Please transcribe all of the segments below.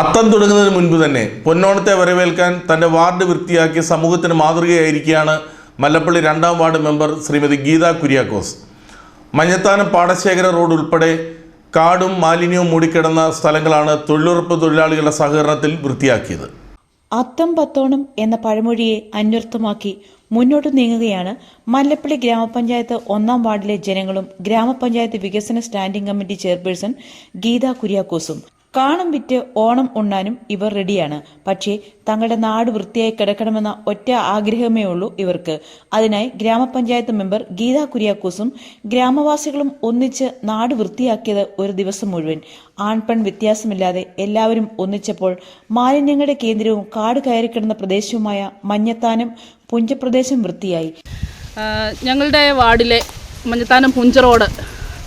അത്തം തുടങ്ങുന്നതിന് മുൻപ് തന്നെ പൊന്നോണത്തെ വരവേൽക്കാൻ തന്റെ വാർഡ് വൃത്തിയാക്കി സമൂഹത്തിന് മാതൃകയായിരിക്കുകയാണ് മല്ലപ്പള്ളി രണ്ടാം വാർഡ് മെമ്പർ ശ്രീമതി ഗീത കുര്യാക്കോസ്. മഞ്ഞത്താനം പാടശേഖര റോഡ് ഉൾപ്പെടെ കാടും മാലിന്യവും മൂടിക്കിടന്ന സ്ഥലങ്ങളാണ് തൊഴിലുറപ്പ് തൊഴിലാളികളുടെ സഹകരണത്തിൽ വൃത്തിയാക്കിയത്. അത്തം പത്തോണം എന്ന പഴമൊഴിയെ അന്വർത്ഥമാക്കി മുന്നോട്ട് നീങ്ങുകയാണ് മല്ലപ്പള്ളി ഗ്രാമപഞ്ചായത്ത് ഒന്നാം വാർഡിലെ ജനങ്ങളും ഗ്രാമപഞ്ചായത്ത് വികസന സ്റ്റാൻഡിംഗ് കമ്മിറ്റി ചെയർപേഴ്സൺ ഗീത കുര്യാക്കോസും. കാണം വിറ്റ് ഓണം ഉണ്ണാനും ഇവർ റെഡിയാണ്. പക്ഷേ തങ്ങളുടെ നാട് വൃത്തിയായി കിടക്കണമെന്ന ഒറ്റ ആഗ്രഹമേ ഉള്ളൂ ഇവർക്ക്. അതിനായി ഗ്രാമപഞ്ചായത്ത് മെമ്പർ ഗീതാ കുര്യാക്കോസും ഗ്രാമവാസികളും ഒന്നിച്ച് നാട് വൃത്തിയാക്കിയത് ഒരു ദിവസം മുഴുവൻ. ആൺപെൺ വ്യത്യാസമില്ലാതെ എല്ലാവരും ഒന്നിച്ചപ്പോൾ മാലിന്യങ്ങളുടെ കേന്ദ്രവും കാട് കയറിക്കിടന്ന പ്രദേശവുമായ മഞ്ഞത്താനം പുഞ്ചപ്രദേശം വൃത്തിയായി. ഞങ്ങളുടെ വാർഡിലെ മഞ്ഞത്താനം പുഞ്ച റോഡ്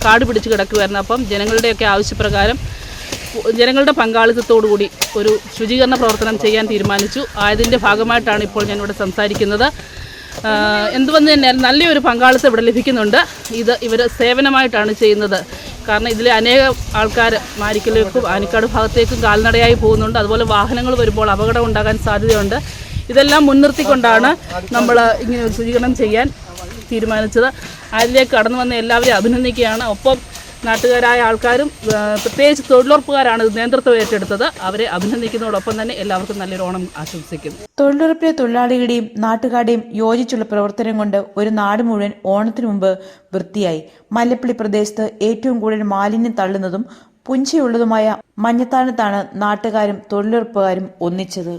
കാട് പിടിച്ച് കിടക്കുമായിരുന്നു അപ്പം ജനങ്ങളുടെയൊക്കെ ആവശ്യപ്രകാരം ജനങ്ങളുടെ പങ്കാളിത്തത്തോടുകൂടി ഒരു ശുചീകരണ പ്രവർത്തനം ചെയ്യാൻ തീരുമാനിച്ചു. ആയതിന്റെ ഭാഗമായിട്ടാണ് ഇപ്പോൾ ഞാനിവിടെ സംസാരിക്കുന്നത്. ആ, എന്തുവന്ന് തന്നെ നല്ലൊരു പങ്കാളിത്തം ഇവിടെ ലഭിക്കുന്നുണ്ട്. ഇത് ഇവർ സേവനമായിട്ടാണ് ചെയ്യുന്നത്. കാരണം ഇതിൽ അനേക ആൾക്കാർ മാരിക്കലേക്കും ആനിക്കാട് ഭാഗത്തേക്കും കാൽനടയായി പോകുന്നുണ്ട്. അതുപോലെ വാഹനങ്ങൾ വരുമ്പോൾ അപകടം ഉണ്ടാകാൻ സാധ്യതയുണ്ട്. ഇതെല്ലാം മുൻനിർത്തിക്കൊണ്ടാണ് നമ്മൾ ഇങ്ങനെ ശുചീകരണം ചെയ്യാൻ തീരുമാനിച്ചത്. അതിലേക്ക് കടന്നു വന്ന എല്ലാവരെയും അഭിനന്ദിക്കുകയാണ്. ഒപ്പം നാട്ടുകാരായ ആൾക്കാരും പ്രത്യേകിച്ച് തൊഴിലുറപ്പുകാരാണ് നേതൃത്വം ഏറ്റെടുത്തത്. അവരെ അഭിനന്ദിക്കുന്നതോടൊപ്പം തന്നെ എല്ലാവർക്കും നല്ലൊരു ഓണം ആശംസിക്കുന്നു. തൊഴിലുറപ്പിലെ തൊഴിലാളികളുടെയും നാട്ടുകാരുടെയും യോജിച്ചുള്ള പ്രവർത്തനം കൊണ്ട് ഒരു നാട് മുഴുവൻ ഓണത്തിന് മുമ്പ് വൃത്തിയായി. മല്ലപ്പള്ളി പ്രദേശത്ത് ഏറ്റവും കൂടുതൽ മാലിന്യം തള്ളുന്നതും പുഞ്ചയുള്ളതുമായ മഞ്ഞത്താനത്താണ് നാട്ടുകാരും തൊഴിലുറപ്പുകാരും ഒന്നിച്ചത്.